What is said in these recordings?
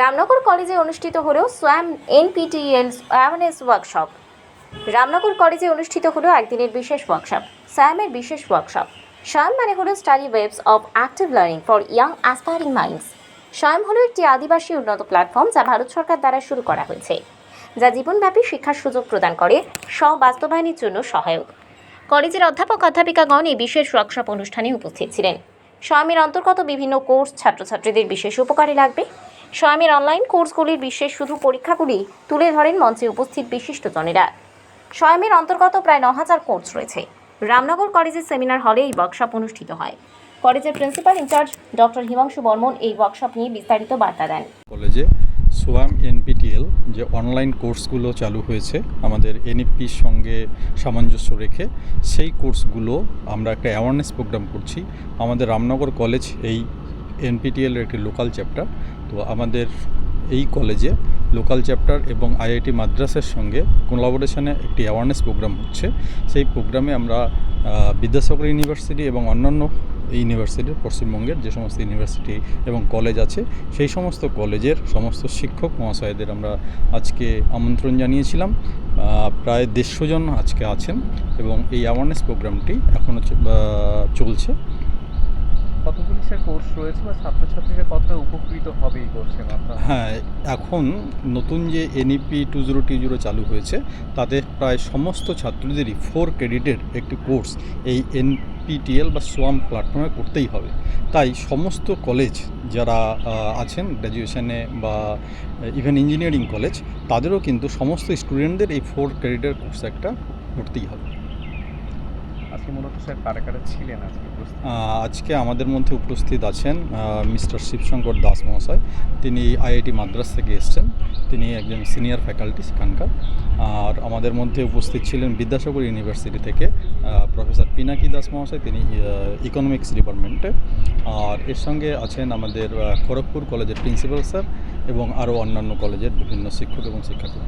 রামনগর কলেজে অনুষ্ঠিত হলো Swayam NPTEL awareness workshop. Ramnagar কলেজে অনুষ্ঠিত হলো একদিনের বিশেষ ওয়ার্কশপ, স্যামের বিশেষ ওয়ার্কশপ। শাম মানে হলো study webs of active learning for young aspiring minds. Swayam হলো একটি আদিবাসী উন্নত প্ল্যাটফর্ম যা ভারত সরকার দ্বারা শুরু করা হয়েছে, যা জীবনব্যাপী শিক্ষার সুযোগ প্রদান করে স্ব-বাস্তবায়নের জন্য সহায়ক। কলেজের অধ্যাপক অধ্যাপিকাগণ এই বিশেষ ওয়ার্কশপ অনুষ্ঠানে উপস্থিত ছিলেন। স্বামীর অন্তর্গত বিভিন্ন কোর্স ছাত্রছাত্রীদের বিশেষ উপকারে লাগবে। স্বামীর অনলাইন কোর্সগুলির বিশেষ শুধু পরীক্ষাগুলি তুলে ধরেন মঞ্চে উপস্থিত বিশিষ্টজনেরা স্বয়মের অন্তর্গত প্রায় ন হাজার কোর্স রয়েছে। রামনগর কলেজের সেমিনার হলে এই ওয়ার্কশপ অনুষ্ঠিত হয়। কলেজের principal in-charge doctor Himanshu Barman এই ওয়ার্কশপ নিয়ে বিস্তারিত বার্তা দেন। কলেজে সোয়াম এনপিটিএল যে অনলাইন কোর্সগুলো চালু হয়েছে, আমাদের এনইপির সঙ্গে সামঞ্জস্য রেখে সেই কোর্সগুলো আমরা একটা অ্যাওয়ারনেস প্রোগ্রাম করছি। আমাদের রামনগর কলেজ এই এনপিটিএল এর একটি লোকাল চ্যাপ্টার তো আমাদের এই কলেজে লোকাল চ্যাপ্টার এবং আইআইটি মাদ্রাসের সঙ্গে কোলাবোরেশনে একটি অ্যাওয়ারনেস প্রোগ্রাম হচ্ছে। সেই প্রোগ্রামে আমরা বিদ্যাসাগর ইউনিভার্সিটি এবং অন্যান্য ইউনিভার্সিটির, পশ্চিমবঙ্গের যে সমস্ত ইউনিভার্সিটি এবং কলেজ আছে, সেই সমস্ত কলেজের সমস্ত শিক্ষক মহাশয়দের আমরা আজকে আমন্ত্রণ জানিয়েছিলাম। প্রায় দেড়শো জন আজকে আছেন এবং এই অ্যাওয়ারনেস প্রোগ্রামটি এখনও চলছে। কতগুলি স্যার কোর্স রয়েছে বা ছাত্রছাত্রীরা কতটা উপকৃত হবে এই কোর্সের মাধ্যমে? হ্যাঁ এখন নতুন যে NEP two zero two zero চালু হয়েছে তাতে প্রায় সমস্ত ছাত্রদেরই ফোর ক্রেডিটের একটি কোর্স এই এনপিটিএল বা সোয়াম প্ল্যাটফর্মে করতেই হবে। তাই সমস্ত কলেজ যারা আছেন গ্র্যাজুয়েশনে বা ইভেন ইঞ্জিনিয়ারিং কলেজ তাদেরও কিন্তু সমস্ত স্টুডেন্টদের এই ফোর ক্রেডিটের কোর্স একটা করতেই হবে। আজকে মূলত স্যার কারা ছিলেন আজকে আজকে আমাদের মধ্যে উপস্থিত আছেন মিস্টার শিবশঙ্কর দাস মহাশয়। তিনি আইআইটি মাদ্রাস থেকে এসেছেন। তিনি একজন সিনিয়র ফ্যাকাল্টি সেখানকার। আর আমাদের মধ্যে উপস্থিত ছিলেন বিদ্যাসাগর ইউনিভার্সিটি থেকে প্রফেসর পিনাকি দাস মহাশয়। তিনি ইকোনমিক্স ডিপার্টমেন্টে আর এর সঙ্গে আছেন আমাদের খড়গপুর কলেজের প্রিন্সিপাল স্যার এবং আরও অন্যান্য কলেজের বিভিন্ন শিক্ষক এবং শিক্ষার্থী।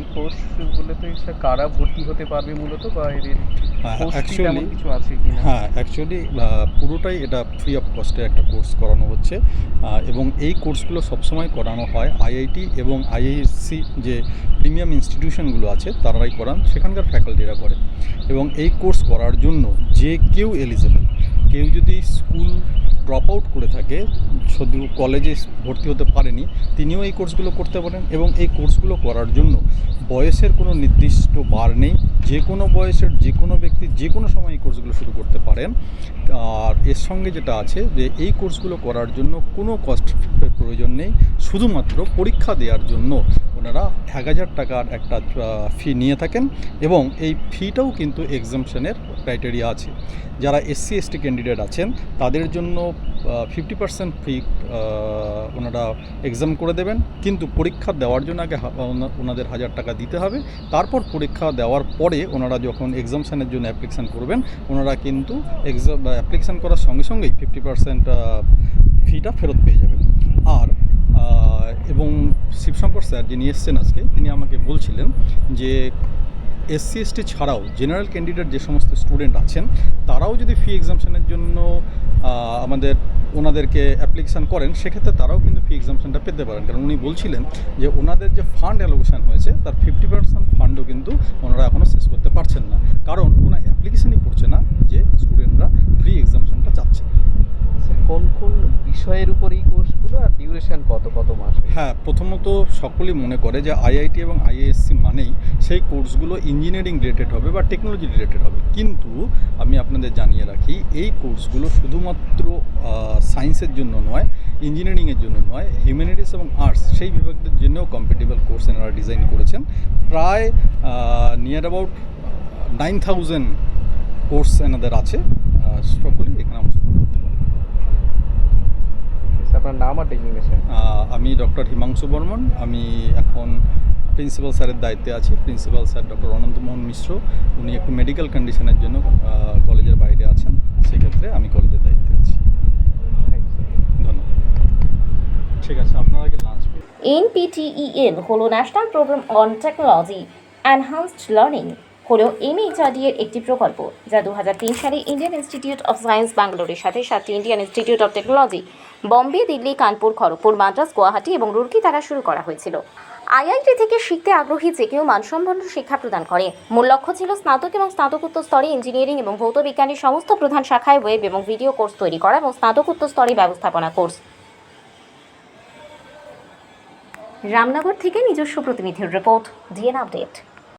এই কোর্সগুলোতে কারা ভর্তি হতে পারবে মূলত বা এদের ফি তেমন কিছু আছে কি হ্যাঁ অ্যাকচুয়ালি পুরোটাই এটা ফ্রি অফ কস্টে একটা কোর্স করানো হচ্ছে। এবং এই কোর্সগুলো সবসময় করানো হয় আইআইটি এবং আইআইএসসি যে প্রিমিয়াম ইনস্টিটিউশনগুলো আছে তারাই করান। সেখানকার ফ্যাকাল্টিরা করে। এবং এই কোর্স করার জন্য যে কেউ এলিজেবল কেউ যদি স্কুল ড্রপ আউট করে থাকে শুধু কলেজে ভর্তি হতে পারেনি, তিনিও এই কোর্সগুলো করতে পারেন এবং এই কোর্সগুলো করার জন্য বয়সের কোনো নির্দিষ্ট বার নেই। যে কোনো বয়সের, যে কোনো ব্যক্তি যে কোনো সময় এই কোর্সগুলো শুরু করতে পারেন। আর এর সঙ্গে যেটা আছে যে, এই কোর্সগুলো করার জন্য কোনো কস্ট প্রয়োজন নেই। শুধুমাত্র পরীক্ষা দেওয়ার জন্য ওনারা এক হাজার টাকার একটা ফি নিয়ে থাকেন এবং এই ফিটাও কিন্তু এক্সামশনের ক্রাইটেরিয়া আছে। যারা এসসি এসটি ক্যান্ডিডেট আছেন, তাদের জন্য ফিফটি পার্সেন্ট ফি ওনারা এক্সাম করে দেবেন। কিন্তু পরীক্ষা দেওয়ার জন্য আগে ওনাদের হাজার টাকা দিতে হবে। তারপর পরীক্ষা দেওয়ার পরে ওনারা যখন এক্সামশানের জন্য অ্যাপ্লিকেশান করবেন, ওনারা কিন্তু এক্সাম অ্যাপ্লিকেশান করার সঙ্গে সঙ্গেই ফিফটি পার্সেন্ট ফিটা ফেরত পেয়ে যাবেন। আর শিবশঙ্কর স্যার যিনি এসছেন আজকে, তিনি আমাকে বলছিলেন যে এসসি, এসটি ছাড়াও জেনারেল ক্যান্ডিডেট যে সমস্ত স্টুডেন্ট আছেন, তারাও যদি ফি এক্সামশনের জন্য আমাদের, ওনাদেরকে অ্যাপ্লিকেশান করেন, সেক্ষেত্রে তারাও কিন্তু ফি এক্সামশনটা পেতে পারেন। কারণ উনি বলছিলেন যে, ওনাদের যে ফান্ড অ্যালোকেশান হয়েছে, তার ফিফটি পার্সেন্ট ফান্ডও কিন্তু ওনারা এখনও শেষ করতে পারছেন না কারণ কোনো অ্যাপ্লিকেশানই করছে না যে স্টুডেন্টরা ফ্রি এক্সামশনটা চাচ্ছে স্যার কোন কোন বিষয়ের উপর এই কোর্সগুলো আর ডিউরেশন কত মাস? হ্যাঁ প্রথমত সকলেই মনে করে যে আইআইটি এবং আইএএসসি মানেই সেই কোর্সগুলো ইঞ্জিনিয়ারিং রিলেটেড হবে বা টেকনোলজি রিলেটেড হবে। কিন্তু আমি আপনাদের জানিয়ে রাখি এই কোর্সগুলো শুধুমাত্র সায়েন্সের জন্য নয় ইঞ্জিনিয়ারিংয়ের জন্য নয় হিউম্যানিটিস এবং আর্টস সেই বিভাগদের জন্যও কম্পিটেবল কোর্স এনারা ডিজাইন করেছেন। প্রায় near about nine thousand course এনাদের আছে। আহ, সকলেই এখানে অংশগ্রহণ করতে পারে আপনার নাম আর ডেজিগনেশন আহ, আমি ডক্টর হিমাংশু বর্মন। আমি এখন প্রিন্সিপাল স্যারের দায়িত্বে আছি। Principal sir doctor Anantamohan Mishra. উনি একটু মেডিকেল কন্ডিশনের জন্য কলেজের বাইরে আছেন। সেক্ষেত্রে আমি কলেজের দায়িত্বে আছি। থ্যাংক ধন্যবাদ। ঠিক আছে আপনারা আগে লাঞ্চ এনপিটিইএল হলো national programme on technology enhanced learning হলো এমএইচআরডি এর একটি প্রকল্প যা দু সালে ইন্ডিয়ান ইনস্টিটিউট অফ সায়েন্স ব্যাঙ্গালোরের সাথে সাতটি Indian institute of technology Bombay, Delhi, Kanpur, Kharagpur, Madras, Guwahati এবং রুরকি দ্বারা শুরু করা হয়েছিল। আইআইটি থেকে শিখতে আগ্রহী যে কেউ মানসম্পন্ন শিক্ষা প্রদান করে, মূল লক্ষ্য ছিল স্নাতক এবং স্নাতকোত্তর স্তরে ইঞ্জিনিয়ারিং এবং ভৌত বিজ্ঞানের সমস্ত প্রধান শাখায় ওয়েব এবং ভিডিও কোর্স তৈরি করা এবং স্নাতকোত্তর স্তরে ব্যবস্থাপনা কোর্স। রামনগর থেকে নিজস্ব প্রতিনিধির রিপোর্ট ডিএন আপডেট